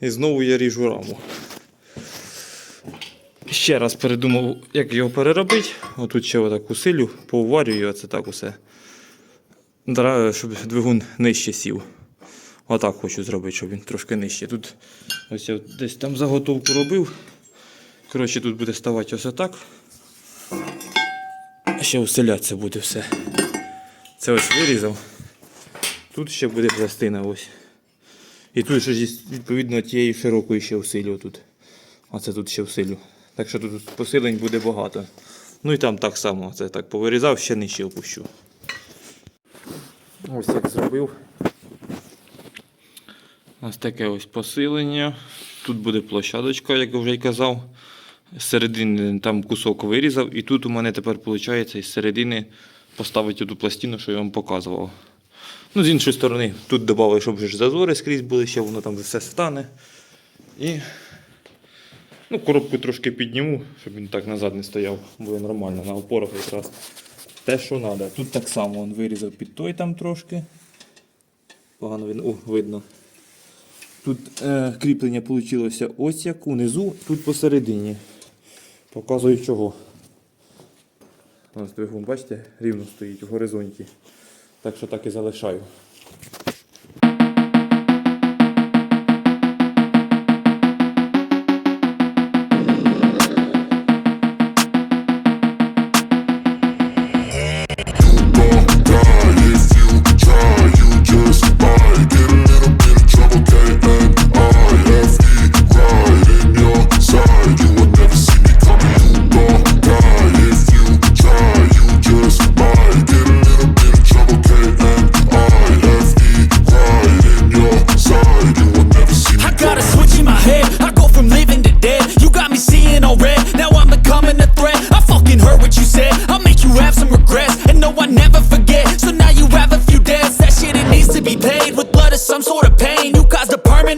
І знову я ріжу раму. Ще раз передумав, як його переробити. Отут ще отак усилю, поуварюю, оце так усе. Дра- Щоб двигун нижче сів. Отак хочу зробити, щоб він трошки нижче. Тут ось я десь там заготовку робив. Коротше, тут буде ставати ось отак. Ще усилятися буде все. Це ось вирізав. Тут ще буде пластина ось. І тут ще відповідно тієї широкої ще усилю тут. А це тут ще всилю. Так що тут посилень буде багато. Ну і там так само. Це так повирізав, ще нижче опущу. Ось як зробив. Ось таке ось посилення. Тут буде площадочка, як я вже й казав. З середини там кусок вирізав, і тут у мене тепер виходить із середини поставити ту пластину, що я вам показував. Ну, з іншої сторони, тут додав, щоб ж зазори скрізь були, ще воно там все стане. І ну, коробку трошки підніму, щоб він так назад не стояв, буде нормально, на опорах якраз. Те, що треба. Тут так само він вирізав під той там трошки. Погано видно. О, видно. Тут е, кріплення вийшло ось як унизу, тут посередині. Показую чого. Ось бачите, рівно стоїть в горизонті. Так що так і залишаю.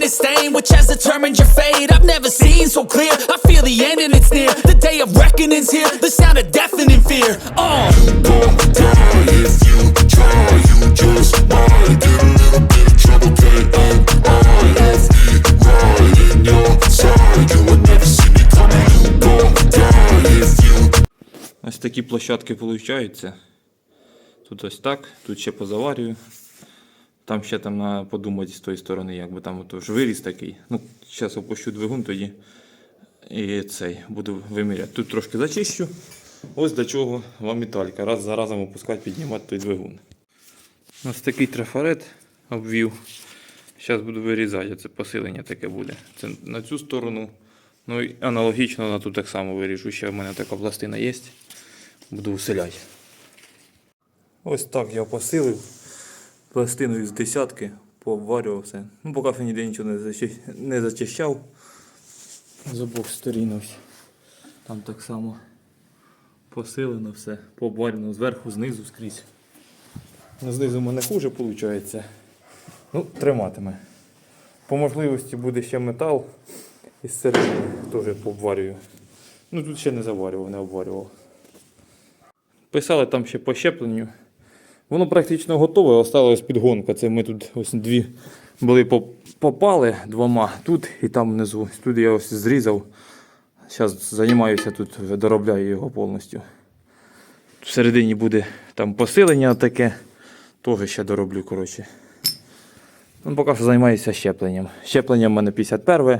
A permanent stain, which has determined your fate. I've never seen so clear. I feel the end and it's near. The day of reckoning's here. The sound of deafening fear. Oh. Ось такі площадки получаються. Тут ось так, тут ще позаварюю. Там ще там на подумати з тої сторони, якби там ото ж виріс такий. Ну, зараз опущу двигун тоді. І цей буду виміряти. Тут трошки зачищу. Ось до чого вам металька. Раз за разом опускати, піднімати той двигун. Ось такий трафарет обвів. Зараз буду вирізати, це посилення таке буде. Це на цю сторону. Ну і аналогічно на ту так само виріжу. Ще в мене така пластина є. Буду усиляти. Ось так я посилив пластиною з десятки, пообварював все. Ну, поки ніде нічого не, зачи... не зачищав. З обох сторін. Там так само посилено все, пообварено зверху, знизу, скрізь. Ну, Знизу в мене хуже виходить. Ну, триматиме. По можливості буде ще метал із середини теж пообварюю. Ну тут ще не заварював, не обварював. Писали там ще по щепленню. Воно практично готове, осталась підгонка. Це ми тут ось дві були попали двома тут і там внизу. Тут я ось зрізав. Зараз займаюся тут, доробляю його повністю. Всередині буде там посилення таке. Теж ще дороблю, коротше. Ну, поки що займаюся щепленням. Щепленням в мене 51.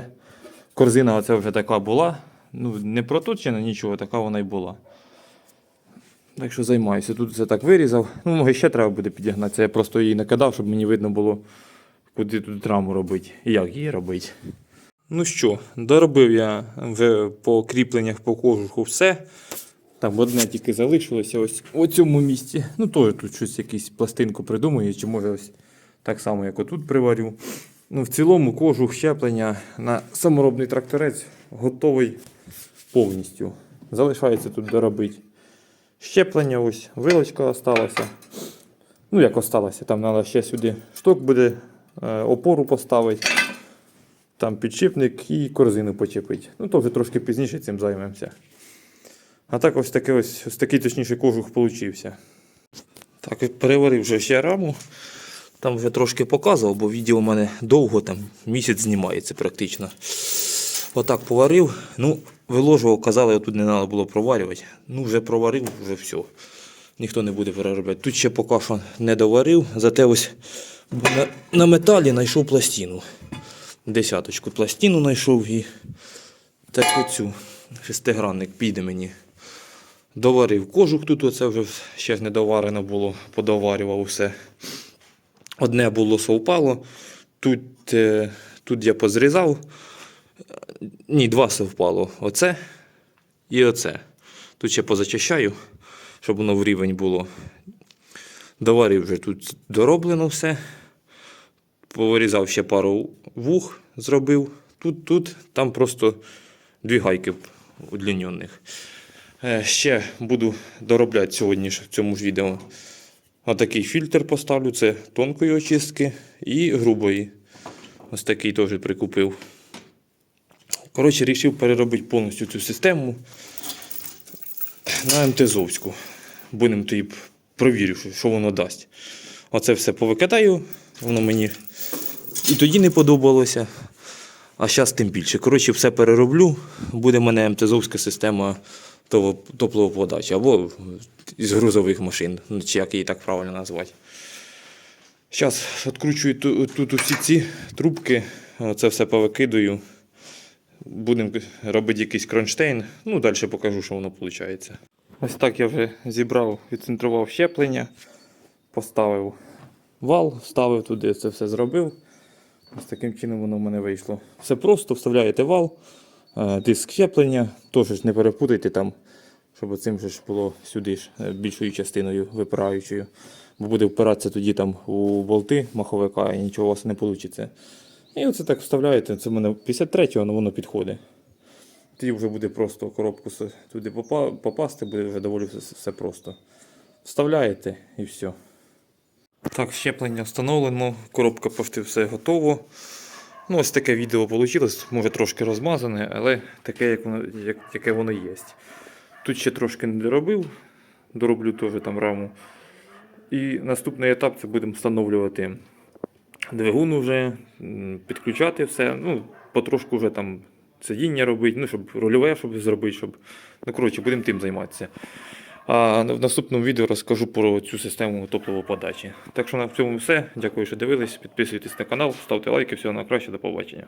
Корзина оце вже така була. Ну, не проточена, нічого, така вона й була. Так що займаюся. Тут все так вирізав. Ну, може ще треба буде підігнати. Це я просто її накидав, щоб мені видно було, куди тут раму робити і як її робити. Ну що, доробив я вже по кріпленнях по кожуху все. Там одне тільки залишилося ось у цьому місці. Ну, теж тут щось якусь пластинку придумаю, чи може ось так само, як отут приварю. Ну, в цілому кожух щеплення на саморобний тракторець готовий повністю. Залишається тут доробити. Щеплення ось, вилочка осталася. Ну, як осталося, там треба ще сюди шток буде, е, опору поставити, там підшипник і корзину почепити. Ну, то вже трошки пізніше цим займемося. А так ось такий ось, ось такий точніше кожух получився. Так, переварив вже ще раму. Там вже трошки показував, бо відео у мене довго, там місяць знімається практично. Отак поварив. Ну, виложував, казали, тут не треба було проварювати. Ну, вже проварив, вже все. Ніхто не буде переробляти. Тут ще поки що не доварив, зате ось на, на металі знайшов пластину. Десяточку пластину знайшов і так оцю. Шестигранник піде мені. Доварив кожух тут, оце вже ще не доварено було, подоварював все. Одне було совпало. Тут, е, тут я позрізав. Ні, два совпало. Оце і оце. Тут ще позачищаю, щоб воно в рівень було. Доварив вже тут дороблено все. Повирізав ще пару вух, зробив. Тут, тут, там просто дві гайки удлінених. Е, Ще буду доробляти сьогодні в цьому ж відео. Отакий фільтр поставлю, це тонкої очистки і грубої. Ось такий теж прикупив. Коротше, вирішив переробити повністю цю систему на МТЗовську. Будемо тоді провірю, що- воно дасть. Оце все повикидаю, воно мені і тоді не подобалося. А зараз тим більше. Коротше, все перероблю. Буде в мене МТЗовська система топливоподачі або із грузових машин, чи як її так правильно назвати. Зараз відкручую тут усі ці трубки, це все повикидаю. Будемо робити якийсь кронштейн. Ну, далі покажу, що воно виходить. Ось так я вже зібрав, відцентрував щеплення, поставив вал, вставив туди, це все зробив. Ось таким чином воно в мене вийшло. Все просто, вставляєте вал, е, диск щеплення, теж не перепутайте там, щоб цим же ж було сюди ж е, більшою частиною випираючою. Бо буде впиратися тоді там у болти маховика і нічого у вас не вийде. І оце так вставляєте. Це в мене 53-го, але воно підходить. Тоді вже буде просто коробку туди попа- попасти, буде вже доволі все, все просто. Вставляєте і все. Так, щеплення встановлено, коробка пошти все готово. Ну, ось таке відео вийшло, може трошки розмазане, але таке, як воно, як, яке воно є. Тут ще трошки не доробив, дороблю теж там раму. І наступний етап це будемо встановлювати двигун вже, підключати все. Ну, потрошку вже там сидіння робити, ну, щоб рульове щоб зробити, щоб. Ну, коротше, будемо тим займатися. А в наступному відео розкажу про цю систему топливоподачі. Так що на цьому все. Дякую, що дивились. Підписуйтесь на канал, ставте лайки. Всього на краще, до побачення.